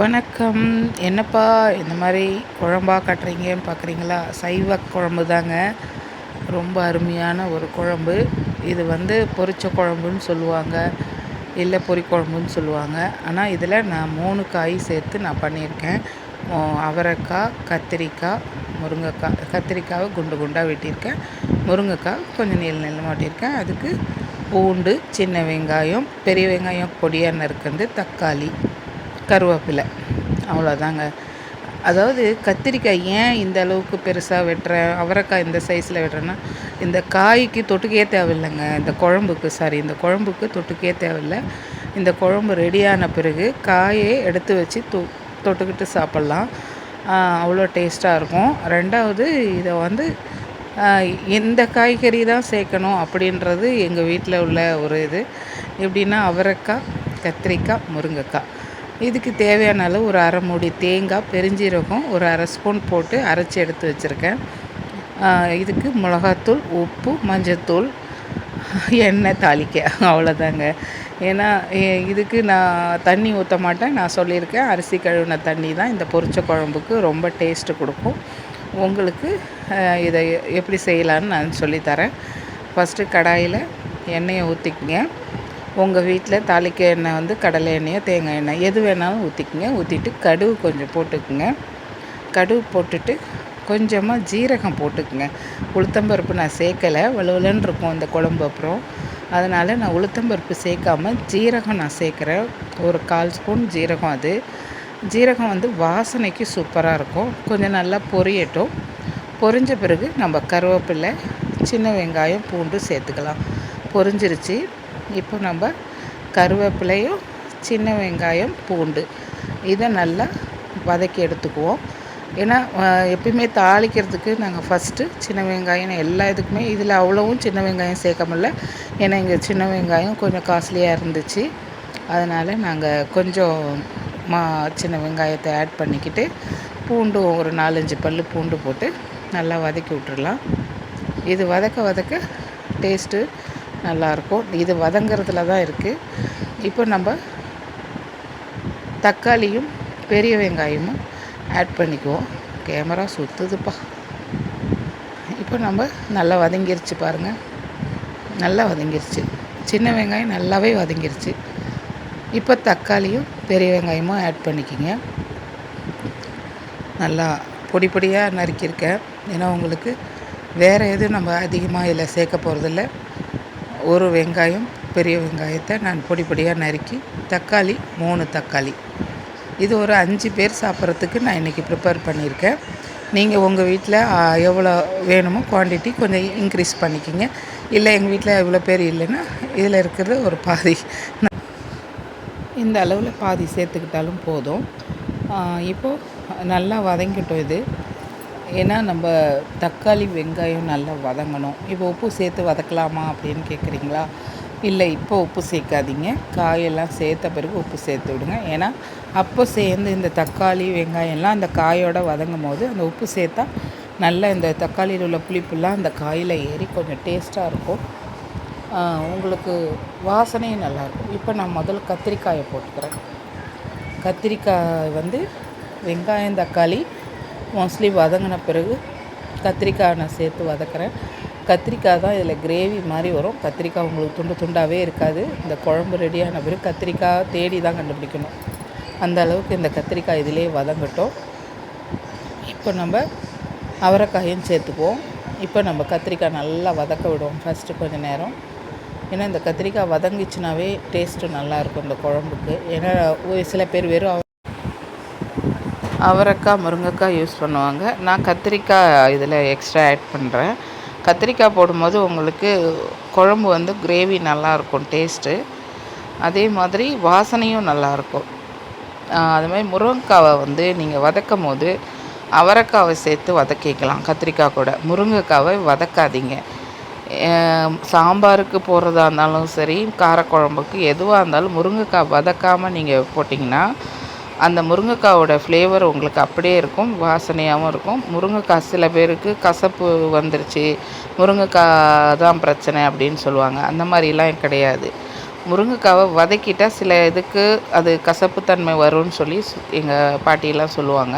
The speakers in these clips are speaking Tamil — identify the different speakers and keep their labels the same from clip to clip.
Speaker 1: வணக்கம். என்னப்பா இந்த மாதிரி குழம்பா கட்டுறீங்கன்னு பார்க்குறீங்களா சைவ குழம்பு தாங்க. ரொம்ப அருமையான ஒரு குழம்பு. இது வந்து பொரிச்ச குழம்புன்னு சொல்லுவாங்க. இல்லை பொரி குழம்புன்னு சொல்லுவாங்க. ஆனால் இதில் நான் மூணு காய் சேர்த்து நான் பண்ணியிருக்கேன். அவரைக்காய் கத்திரிக்காய் முருங்கைக்காய் கத்திரிக்காவை குண்டு குண்டாக வெட்டியிருக்கேன். முருங்கைக்காய் கொஞ்சம் நீள் நீளமாக வெட்டியிருக்கேன். அதுக்கு பூண்டு சின்ன வெங்காயம் பெரிய வெங்காயம் பொடியாக நறுக்கிறது தக்காளி. கருவேப்பிலை. அவ்வளோதாங்க. அதாவது கத்திரிக்காய் ஏன் இந்த அளவுக்கு பெருசாக வெட்டுறேன் அவரைக்காய் இந்த சைஸில் வெட்டுறேன்னா இந்த காய்க்கு தொட்டுக்கே தேவையில்லைங்க. இந்த குழம்புக்கு சாரி இந்த குழம்புக்கு தொட்டுக்கே தேவையில்லை. இந்த குழம்பு ரெடியான பிறகு காயை எடுத்து வச்சு தொ தொட்டுக்கிட்டு சாப்பிட்லாம். அவ்வளோ டேஸ்ட்டாக இருக்கும். ரெண்டாவது இதை வந்து எந்த காய்கறி தான் சேர்க்கணும் அப்படின்றது எங்கள் வீட்டில் உள்ள ஒரு இது. எப்படின்னா அவரைக்காய் கத்திரிக்காய் முருங்கைக்காய். இதுக்கு தேவையான அளவு ஒரு அரை மூடி தேங்காய் பெருஞ்சீரகம் ஒரு அரை ஸ்பூன் போட்டு அரைச்சி எடுத்து வச்சுருக்கேன். இதுக்கு மிளகாத்தூள் உப்பு மஞ்சத்தூள் எண்ணெய் தாளிக்க அவ்வளோதாங்க ஏன்னா இதுக்கு நான் தண்ணி ஊற்ற மாட்டேன். நான் சொல்லியிருக்கேன் அரிசி கழுவின தண்ணி தான் இந்த பொரிச்ச குழம்புக்கு ரொம்ப டேஸ்ட்டு கொடுக்கும். உங்களுக்கு இதை எப்படி செய்யலான்னு நான் சொல்லித்தரேன். ஃபஸ்ட்டு கடாயில் எண்ணெயை ஊற்றிக்கிங்க உங்கள் வீட்டில் தாளிக்க எண்ணெய் வந்து கடலை எண்ணெயோ தேங்காய் எண்ணெய் எது வேணாலும் ஊற்றிக்குங்க ஊற்றிட்டு கடுகு கொஞ்சம் போட்டுக்குங்க. கடுகு போட்டுட்டு கொஞ்சமாக ஜீரகம் போட்டுக்குங்க. உளுத்தம்பருப்பு நான் சேர்க்கலை. வலுவலன்னு இருக்கும் அந்த குழம்பு அப்புறம். அதனால் நான் உளுத்தம்பருப்பு சேர்க்காம ஜீரகம் நான் சேர்க்குறேன். ஒரு கால் ஸ்பூன் ஜீரகம் அது. ஜீரகம் வந்து வாசனைக்கு சூப்பராக இருக்கும். கொஞ்சம் நல்லா பொரியட்டும். பொரிஞ்ச பிறகு நம்ம கருவேப்பிலை சின்ன வெங்காயம் பூண்டு சேர்த்துக்கலாம். பொரிஞ்சிருச்சு. இப்போ நம்ம கருவேப்பிலையும் சின்ன வெங்காயம் பூண்டு. இதை நல்லா வதக்கி எடுத்துக்குவோம். ஏன்னா எப்பயுமே தாளிக்கிறதுக்கு நாங்கள் ஃபஸ்ட்டு சின்ன வெங்காயம் எல்லா இதுக்குமே இதில் அவ்வளோவும் சின்ன வெங்காயம் சேர்க்க முடில ஏன்னா இங்கே சின்ன வெங்காயம் கொஞ்சம் காஸ்ட்லியாக இருந்துச்சு. அதனால் நாங்கள் கொஞ்சம் மா சின்ன வெங்காயத்தை ஆட் பண்ணிக்கிட்டு பூண்டு ஒரு நாலஞ்சு பல் பூண்டு போட்டு நல்லா வதக்கி விட்டுடலாம் இது வதக்க வதக்க டேஸ்ட்டு நல்லாயிருக்கும். இது வதங்கிறதுல தான் இருக்குது இப்போ நம்ம தக்காளியும் பெரிய வெங்காயமும் ஆட் பண்ணிக்குவோம். கேமரா சுற்றுதுப்பா இப்போ நம்ம நல்லா வதங்கிருச்சு பாருங்கள் நல்லா வதங்கிருச்சு. சின்ன வெங்காயம் நல்லாவே வதங்கிருச்சு. இப்போ தக்காளியும் பெரிய வெங்காயமும் ஆட் பண்ணிக்கிங்க. நல்லா பொடி பொடியாக நறுக்கியிருக்கேன். ஏன்னா உங்களுக்கு வேறு எதுவும் நம்ம அதிகமாக இதில் சேர்க்க போகிறதில்ல ஒரு வெங்காயம் பெரிய வெங்காயத்தை நான் பொடி பொடியாக நறுக்கி தக்காளி மூணு தக்காளி. இது ஒரு அஞ்சு பேர் சாப்பிட்றதுக்கு நான் இன்றைக்கி ப்ரிப்பேர் பண்ணியிருக்கேன். நீங்கள் உங்கள் வீட்டில் எவ்வளோ வேணுமோ குவான்டிட்டி கொஞ்சம் இன்க்ரீஸ் பண்ணிக்கிங்க. இல்லை எங்கள் வீட்டில் இவ்வளோ பேர் இல்லைன்னா இதில் இருக்கிறது ஒரு பாதி. இந்த அளவில் பாதி சேர்த்துக்கிட்டாலும் போதும். இப்போது நல்லா வதங்கிட்டோம் இது. ஏன்னா நம்ம தக்காளி வெங்காயம் நல்லா வதங்கணும். இப்போ உப்பு சேர்த்து வதக்கலாமா அப்படின்னு கேட்குறீங்களா இல்லை இப்போ உப்பு சேர்க்காதீங்க. காயெல்லாம் சேர்த்த பிறகு உப்பு சேர்த்து விடுங்க. ஏன்னா அப்போ சேர்ந்து இந்த தக்காளி வெங்காயம்லாம் அந்த காயோட வதங்கும் போது அந்த உப்பு சேர்த்தா நல்லா இந்த தக்காளியில் உள்ள புளிப்புலாம் அந்த காயில் ஏறி கொஞ்சம் டேஸ்ட்டாக இருக்கும். உங்களுக்கு வாசனையும் நல்லாயிருக்கும் இப்போ நான் முதல்ல கத்திரிக்காயை போட்டுக்கிறேன். கத்திரிக்காய் வந்து வெங்காயம் தக்காளி மோஸ்ட்லி வதங்கின பிறகு கத்திரிக்காய் நான் சேர்த்து வதக்குறேன். கத்திரிக்காய் தான் இதில் கிரேவி மாதிரி வரும். கத்திரிக்காய் உங்களுக்கு துண்டு துண்டாகவே இருக்காது. இந்த குழம்பு ரெடியான பிறகு கத்திரிக்காய் தேடி தான் கண்டுபிடிக்கணும். அந்த அளவுக்கு இந்த கத்திரிக்காய் இதிலே வதங்கட்டும். இப்போ நம்ம அவரைக்காயும் சேர்த்துக்குவோம். இப்போ நம்ம கத்திரிக்காய் நல்லா வதக்க விடுவோம் ஃபஸ்ட்டு கொஞ்சம் நேரம். ஏன்னா இந்த கத்திரிக்காய் வதங்கிச்சுனாவே டேஸ்ட்டு நல்லாயிருக்கும் இந்த குழம்புக்கு. ஏன்னா சில பேர் வெறும் அவரைக்காய் முருங்கைக்காய் யூஸ் பண்ணுவாங்க. நான் கத்திரிக்காய் இதில் எக்ஸ்ட்ரா ஆட் பண்ணுறேன் கத்திரிக்காய் போடும்போது உங்களுக்கு குழம்பு வந்து கிரேவி நல்லாயிருக்கும் டேஸ்ட்டு அதே மாதிரி வாசனையும் நல்லாயிருக்கும் அதுமாதிரி முருங்கைக்காவை வந்து நீங்கள் வதக்கும் போது அவரைக்காவை சேர்த்து வதக்கிக்கலாம் கத்திரிக்காய் கூட. முருங்கைக்காவை வதக்காதீங்க. சாம்பாருக்கு போடுறதா இருந்தாலும் சரி காரக்குழம்புக்கு எதுவாக இருந்தாலும் முருங்கைக்காய் வதக்காமல் நீங்கள் போட்டிங்கன்னா அந்த முருங்கைக்காவோட ஃப்ளேவர் உங்களுக்கு அப்படியே இருக்கும் வாசனையாகவும் இருக்கும். முருங்கைக்காய் சில பேருக்கு கசப்பு வந்துருச்சு முருங்கைக்காய் தான் பிரச்சனை அப்படின்னு சொல்லுவாங்க. அந்த மாதிரிலாம் கிடையாது. முருங்கைக்காவை வதக்கிட்டால் சில இதுக்கு அது கசப்புத்தன்மை வரும்னு சொல்லி எங்கள் பாட்டியெல்லாம் சொல்லுவாங்க.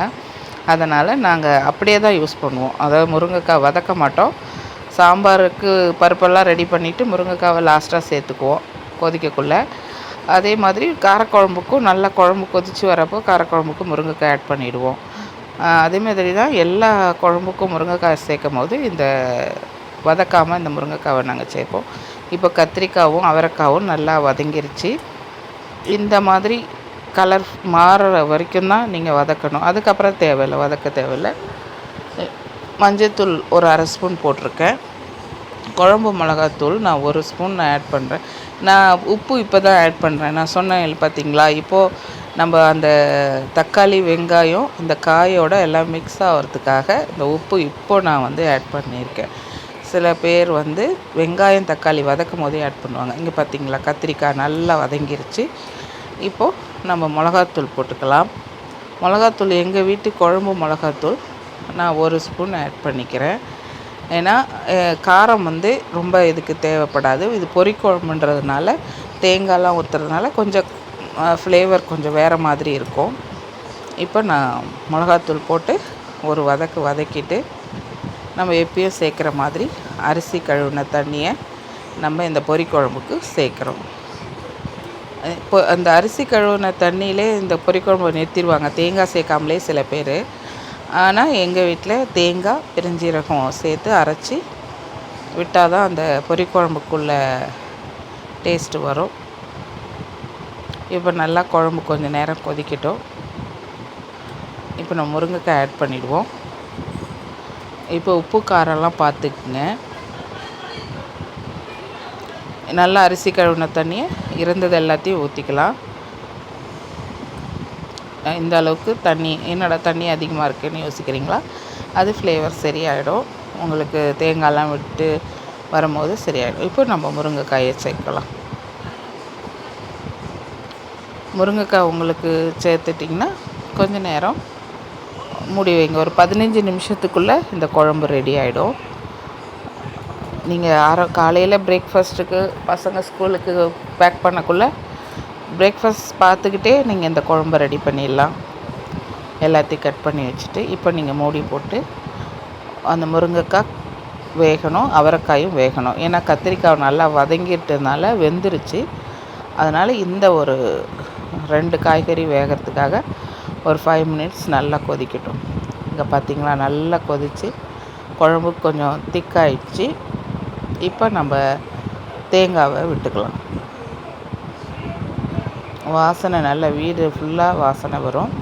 Speaker 1: அதனால் நாங்கள் அப்படியே தான் யூஸ் பண்ணுவோம். அதாவது முருங்கைக்காய் வதக்க மாட்டோம். சாம்பாருக்கு பருப்பெல்லாம் ரெடி பண்ணிவிட்டு முருங்கைக்காவை லாஸ்ட்டாக சேர்த்துக்குவோம். கொதிக்கக்குள்ளே. அதே மாதிரி காரக்குழம்புக்கும் நல்லா குழம்பு கொதித்து வரப்போ காரக்குழம்புக்கு முருங்கைக்காய் ஆட் பண்ணிவிடுவோம் அதே மாதிரி தான் எல்லா குழம்புக்கும் முருங்கைக்காய் சேர்க்கும் போது இந்த வதக்காமல் இந்த முருங்கைக்காவை நாங்கள் சேர்ப்போம். இப்போ கத்திரிக்காவும் அவரைக்காவும் நல்லா வதங்கிருச்சு. இந்த மாதிரி கலர் மாறுற வரைக்கும் தான் நீங்கள் வதக்கணும். அதுக்கப்புறம் தேவையில்லை வதக்க தேவையில்லை. மஞ்சத்தூள் ஒரு அரை ஸ்பூன் போட்டிருக்கேன். குழம்பு மிளகாத்தூள் நான் ஒரு ஸ்பூன் நான் ஆட் பண்ணுறேன் நான் உப்பு இப்போ தான் ஆட் பண்ணுறேன் நான் சொன்னேன் பார்த்தீங்களா இப்போது நம்ம அந்த தக்காளி வெங்காயம் இந்த காயோட எல்லாம் மிக்ஸ் ஆகிறதுக்காக இந்த உப்பு இப்போது நான் வந்து ஆட் பண்ணியிருக்கேன். சில பேர் வந்து வெங்காயம் தக்காளி வதக்கும் போதே ஆட் பண்ணுவாங்க. இங்கே பார்த்தீங்களா கத்திரிக்காய் நல்லா வதங்கிருச்சு. இப்போது நம்ம மிளகாத்தூள் போட்டுக்கலாம். மிளகாத்தூள் எங்கள் வீட்டு குழம்பு மிளகாத்தூள் நான் ஒரு ஸ்பூன் ஆட் பண்ணிக்கிறேன். ஏன்னா காரம் வந்து ரொம்ப இதுக்கு தேவைப்படாது. இது பொறி குழம்புன்றதுனால தேங்காய்லாம் ஊற்றுறதுனால கொஞ்சம் ஃப்ளேவர் கொஞ்சம் வேறு மாதிரி இருக்கும். இப்போ நான் மிளகாத்தூள் போட்டு ஒரு வதக்கு வதக்கிட்டு நம்ம எப்பயும் சேர்க்குற மாதிரி அரிசி கழுவின தண்ணியை நம்ம இந்த பொறி குழம்புக்கு சேர்க்குறோம். இப்போ அந்த அரிசி கழுவின தண்ணியிலே இந்த பொறி குழம்பு நிறுத்திடுவாங்க. தேங்காய் சேர்க்காமலே சில பேர். ஆனால் எங்கள் வீட்டில் தேங்காய் பெருஞ்சீரகம் சேர்த்து அரைச்சி விட்டால் தான் அந்த பொறி குழம்புக்குள்ள டேஸ்ட்டு வரும். இப்போ நல்லா குழம்பு கொஞ்சம் நேரம் கொதிக்கட்டும். இப்போ நம்ம முருங்கைக்காய் ஆட் பண்ணிவிடுவோம் இப்போ உப்பு காரம்லாம் பார்த்துக்குங்க நல்லா அரிசி கழுவின தண்ணியை இருந்தது எல்லாத்தையும் ஊற்றிக்கலாம் இந்த அளவுக்கு தண்ணி என்னடா தண்ணி அதிகமாக இருக்குதுன்னு யோசிக்கிறீங்களா? அது ஃப்ளேவர் சரியாயிடும். உங்களுக்கு தேங்காய்லாம் விட்டு வரும்போது சரியாயிடும். இப்போ நம்ம முருங்கைக்காயை சேர்க்கலாம். முருங்கைக்காய் உங்களுக்கு சேர்த்துட்டிங்கன்னா கொஞ்ச நேரம் மூடி வைங்க. ஒரு பதினஞ்சு நிமிஷத்துக்குள்ளே இந்த குழம்பு ரெடி ஆகிடும் நீங்கள் ஆரோ காலையில் பிரேக்ஃபாஸ்ட்டுக்கு பசங்க ஸ்கூலுக்கு பேக் பண்ணக்குள்ளே பிரேக்ஃபாஸ்ட் பார்த்துக்கிட்டே நீங்கள் இந்த குழம்ப ரெடி பண்ணிடலாம். எல்லாத்தையும் கட் பண்ணி வச்சுட்டு இப்போ நீங்கள் மூடி போட்டு அந்த முருங்கைக்காய் வேகணும் அவரைக்காயும் வேகணும். ஏன்னா கத்திரிக்காய் நல்லா வதங்கிட்டதுனால வெந்துருச்சு. அதனால் இந்த ஒரு ரெண்டு காய்கறி வேகிறதுக்காக ஒரு ஃபைவ் மினிட்ஸ் நல்லா கொதிக்கட்டும். இங்கே பார்த்திங்களா நல்லா கொதித்து குழம்பு கொஞ்சம் திக்காயிடுச்சு இப்போ நம்ம தேங்காவை விட்டுக்கலாம். வாசனை நல்ல வீடு ஃபுல்லாக வாசனை வரும்.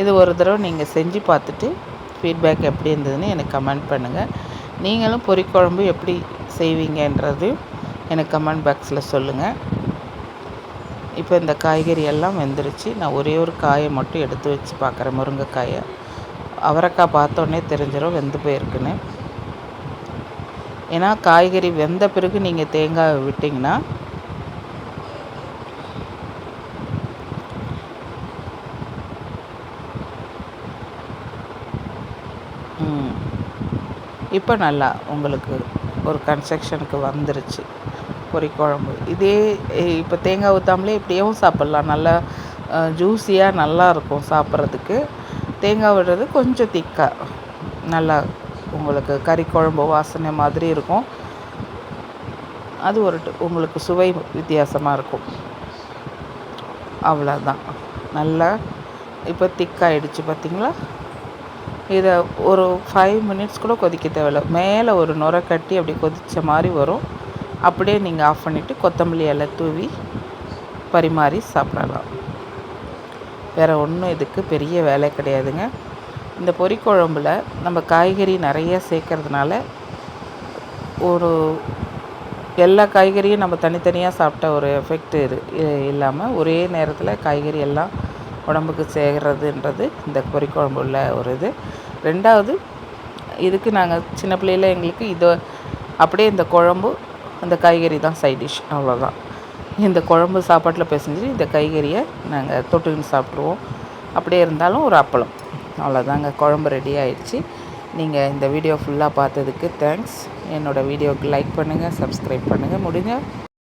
Speaker 1: இது ஒரு தடவை நீங்கள் செஞ்சு பார்த்துட்டு ஃபீட்பேக் எப்படி இருந்ததுன்னு எனக்கு கமெண்ட் பண்ணுங்கள் நீங்களும் பொரிக்குழம்பு எப்படி செய்வீங்கன்றது எனக்கு கமெண்ட் பாக்ஸில் சொல்லுங்கள் இப்போ இந்த காய்கறி எல்லாம் வெந்துருச்சு. நான் ஒரே ஒரு காயை மட்டும் எடுத்து வச்சு பார்க்குறேன் முருங்கைக்காயை. அவரைக்காய் பார்த்தோன்னே தெரிஞ்சிடும் வெந்து போயிருக்குன்னு. ஏன்னா காய்கறி வெந்த பிறகு நீங்கள் தேங்காய் விட்டிங்கன்னா இப்போ நல்லா உங்களுக்கு ஒரு கன்ஸ்ட்ரக்ஷனுக்கு வந்துருச்சு. பொரிக்குழம்பு இதே இப்போ தேங்காய் ஊற்றாமலே இப்படியும் சாப்பிட்லாம். நல்லா ஜூஸியாக நல்லா இருக்கும் சாப்பிட்றதுக்கு. தேங்காய் விடுறது கொஞ்சம் திக்காக நல்லா உங்களுக்கு கறி குழம்பு வாசனை மாதிரி இருக்கும். அது ஒரு உங்களுக்கு சுவை வித்தியாசமாக இருக்கும். அவ்வளோதான் நல்லா இப்போ திக்காயிடுச்சு பார்த்திங்களா? இதை ஒரு ஃபைவ் மினிட்ஸ் கூட கொதிக்க தேவையில்ல. மேலே ஒரு நுரை கட்டி அப்படி கொதித்த மாதிரி வரும். அப்படியே நீங்கள் ஆஃப் பண்ணிவிட்டு கொத்தமல்லி இலை தூவி பரிமாறி சாப்பிடலாம். வேறு ஒன்றும் இதுக்கு பெரிய வேலை கிடையாதுங்க. இந்த பொரிக்குழம்புல நம்ம காய்கறி நிறைய சேர்க்கறதுனால ஒரு எல்லா காய்கறியும் நம்ம தனித்தனியாக சாப்பிட்ட ஒரு எஃபெக்ட் இது இல்லாமல் ஒரே நேரத்தில் காய்கறி எல்லாம் உடம்புக்கு சேர்கிறதுன்றது இந்த கொறிக்குழம்பு உள்ள ஒரு இது. ரெண்டாவது இதுக்கு நாங்கள் சின்ன பிள்ளையில் எங்களுக்கு இதை அப்படியே இந்த குழம்பு அந்த காய்கறி தான் சைட் டிஷ் அவ்வளோதான் இந்த குழம்பு சாப்பாட்டில் பிசைஞ்சு இந்த காய்கறியை நாங்கள் தொட்டுக்கின்னு சாப்பிட்ருவோம் அப்படியே இருந்தாலும் ஒரு அப்பளம். அவ்வளோதாங்க குழம்பு ரெடி ஆயிடுச்சு. நீங்கள் இந்த வீடியோ ஃபுல்லாக பார்த்ததுக்கு தேங்க்ஸ் என்னோடய வீடியோவுக்கு லைக் பண்ணுங்கள் சப்ஸ்கிரைப் பண்ணுங்கள் முடிஞ்சால்